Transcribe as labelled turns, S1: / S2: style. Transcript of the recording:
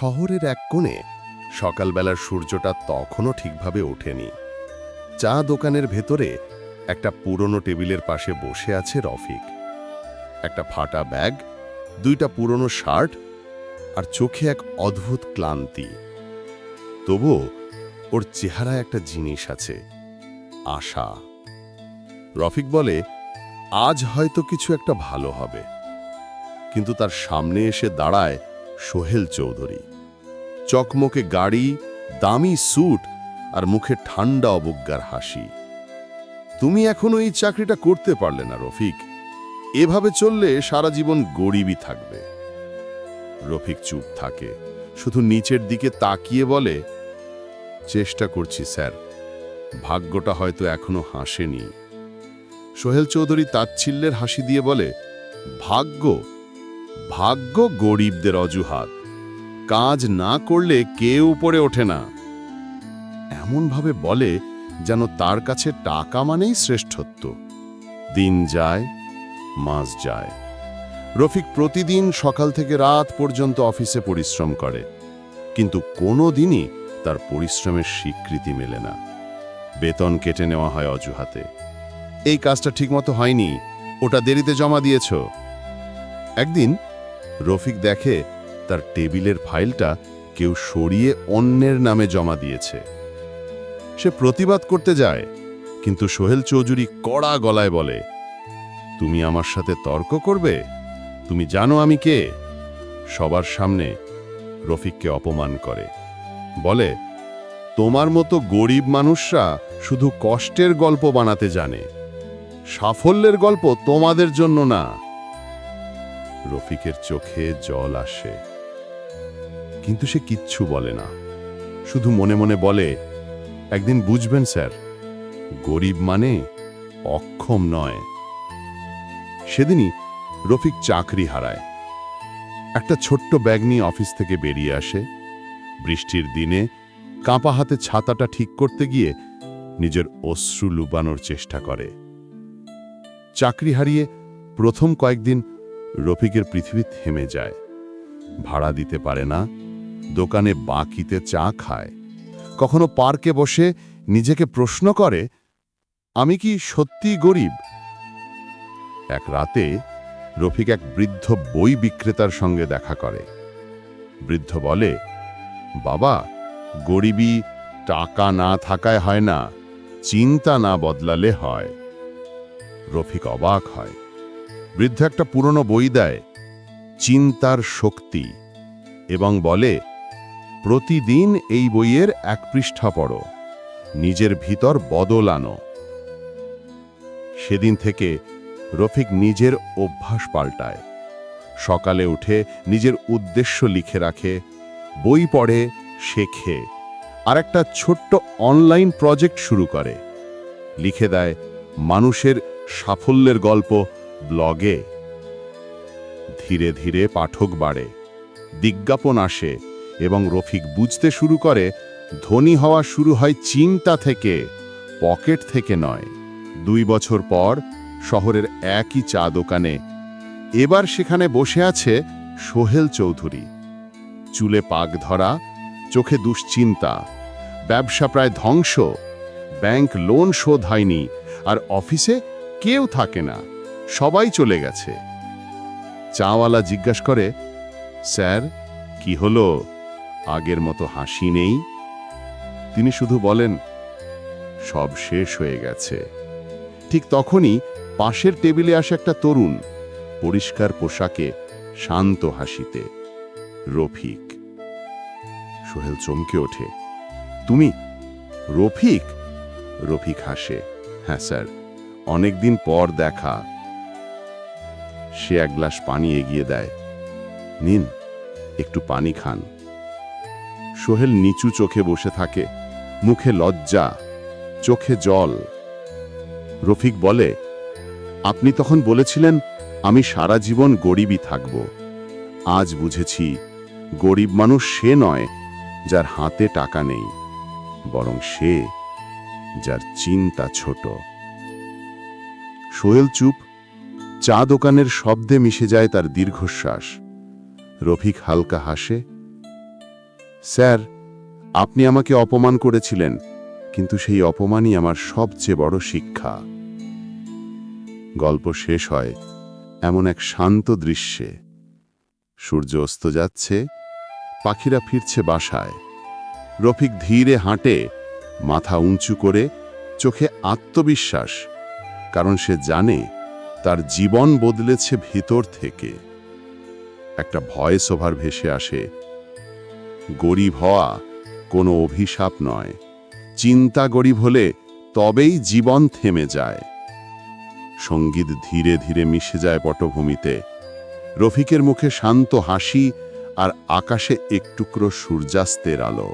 S1: শহরের এক কোণে সকালবেলার সূর্যটা তখনও ঠিকভাবে ওঠেনি। চা দোকানের ভেতরে একটা পুরনো টেবিলের পাশে বসে আছে রফিক। একটা ফাটা ব্যাগ, দুইটা পুরনো শার্ট আর চোখে এক অদ্ভুত ক্লান্তি। তবুও ওর চেহারায় একটা জিনিস আছে, আশা। রফিক বলে, আজ হয়তো কিছু একটা ভালো হবে। কিন্তু তার সামনে এসে দাঁড়ায় সোহেল চৌধুরী। চকমকে গাড়ি, দামি স্যুট আর মুখে ঠান্ডা অবজ্ঞার হাসি। তুমি এখনও এই চাকরিটা করতে পারলে না, রফিক। এভাবে চললে সারা জীবন গরিবই থাকবে। রফিক চুপ থাকে, শুধু নিচের দিকে তাকিয়ে বলে, চেষ্টা করছি, স্যার। ভাগ্যটা হয়তো এখনও হাসেনি। সোহেল চৌধুরী তাচ্ছিল্যের হাসি দিয়ে বলে, ভাগ্য? ভাগ্য গরিবদের অজুহাত। কাজ না করলে কেউ উপরে ওঠে না। এমনভাবে বলে যেন তার কাছে টাকা মানেই শ্রেষ্ঠত্ব। দিন যায়, মাস যায়। রফিক প্রতিদিন সকাল থেকে রাত পর্যন্ত অফিসে পরিশ্রম করে। কিন্তু কোনো দিনই তার পরিশ্রমের স্বীকৃতি মেলে না। বেতন কেটে নেওয়া হয় অজুহাতে। এই কাজটা ঠিকমতো হয়নি। ওটা দেরিতে জমা দিয়েছ। একদিন রফিক দেখে তার টেবিলের ফাইলটা কেউ সরিয়ে অন্যের নামে জমা দিয়েছে। সে প্রতিবাদ করতে যায়, কিন্তু সোহেল চৌধুরী কড়া গলায় বলে, তুমি আমার সাথে তর্ক করবে? তুমি জানো আমি কে? সবার সামনে রফিককে অপমান করে। বলে, তোমার মতো গরিব মানুষরা শুধু কষ্টের গল্প বানাতে জানে। সাফল্যের গল্প তোমাদের জন্য না। রফিকের চোখে জল আসে। কিন্তু সে কিচ্ছু বলে না। শুধু মনে মনে বলে, একদিন বুঝবেন স্যার, গরিব মানে অক্ষম নয়। সেদিনই রফিক চাকরি হারায়। একটা ছোট্ট ব্যাগ নিয়ে অফিস থেকে বেরিয়ে আসে। বৃষ্টির দিনে কাঁপা হাতে ছাতাটা ঠিক করতে গিয়ে নিজের অশ্রু লুবানোর চেষ্টা করে। চাকরি হারিয়ে প্রথম কয়েকদিন রফিকের পৃথিবী থেমে যায়। ভাড়া দিতে পারে না, দোকানে বাকিতে চা খায়। কখনো পার্কে বসে নিজেকে প্রশ্ন করে, আমি কি সত্যি গরিব? এক রাতে রফিক এক বৃদ্ধ বই বিক্রেতার সঙ্গে দেখা করে। বৃদ্ধ বলে, বাবা, গরিবী টাকা না থাকায় হয় না, চিন্তা না বদলালে হয়। রফিক অবাক হয়। বৃদ্ধ একটা পুরনো বই দেয়, চিন্তার শক্তি এবং বলে, প্রতিদিন এই বইয়ের এক পৃষ্ঠা পড়ো, নিজের ভিতর বদল আনো। সেদিন থেকে রফিক নিজের অভ্যাস পাল্টায়। সকালে উঠে নিজের উদ্দেশ্য লিখে রাখে, বই পড়ে, শেখে, আর একটা ছোট্ট অনলাইন প্রজেক্ট শুরু করে। লিখে দেয়, মানুষের সাফল্যের গল্প ব্লগে। ধীরে ধীরে পাঠক বাড়ে, বিজ্ঞাপন আসে এবং রফিক বুঝতে শুরু করে, ধনী হওয়া শুরু হয় চিন্তা থেকে, পকেট থেকে নয়। দুই বছর পর শহরের একই চা দোকানে, এবার সেখানে বসে আছে সোহেল চৌধুরী। চুলে পাক ধরা, চোখে দুশ্চিন্তা, ব্যবসা প্রায় ধ্বংস, ব্যাংক লোন শোধ হয়নি, আর অফিসে কেউ থাকে না। সবাই চলে গেছে। চাওয়ালা জিজ্ঞাসা করে, স্যার, কি হলো? আগের মতো হাসি নেই? তিনি শুধু বলেন, সব শেষ হয়ে গেছে। ঠিক তখনই পাশের টেবিলে আসে একটা তরুণ, পরিষ্কার পোশাকে, শান্ত হাসিতে। রফিক। সোহেল চমকে ওঠে। তুমি? রফিক? রফিক হাসে হ্যাঁ স্যার। অনেকদিন পর দেখা। সে এক গ্লাস পানি এগিয়ে দেয়। নিন, একটু পানি খান। সোহেল নিচু চোখে বসে থাকে, মুখে লজ্জা, চোখে জল। রফিক বলে, আপনি তখন বলেছিলেন, আমি সারা জীবন গরিবই থাকব। আজ বুঝেছি, গরিব মানুষ সে নয়, যার হাতে টাকা নেই, বরং সে, যার চিন্তা ছোট। সোহেল চুপ চা দোকানের শব্দে মিশে যায় তার দীর্ঘশ্বাস। রফিক হালকা হাসে,
S2: স্যার, আপনি আমাকে অপমান করেছিলেন, কিন্তু সেই অপমানই আমার সবচেয়ে বড় শিক্ষা। গল্প শেষ হয় এমন এক শান্ত দৃশ্যে। সূর্য অস্ত যাচ্ছে, পাখিরা ফিরছে বাসায়। রফিক ধীরে হাঁটে, মাথা উঁচু করে চোখে আত্মবিশ্বাস, কারণ সে জানে তার জীবন বদলেছে ভিতর থেকে। একটা ভয়েস ওভার ভেসে আসে, গরিব হওয়া কোনো অভিশাপ নয়। চিন্তা গরিব হলে তবেই জীবন থেমে যায়। সংগীত ধীরে ধীরে মিশে যায় পটভূমিতে। রফিকের মুখে শান্ত হাসি আর আকাশে এক টুকরো সূর্যাস্তের আলো।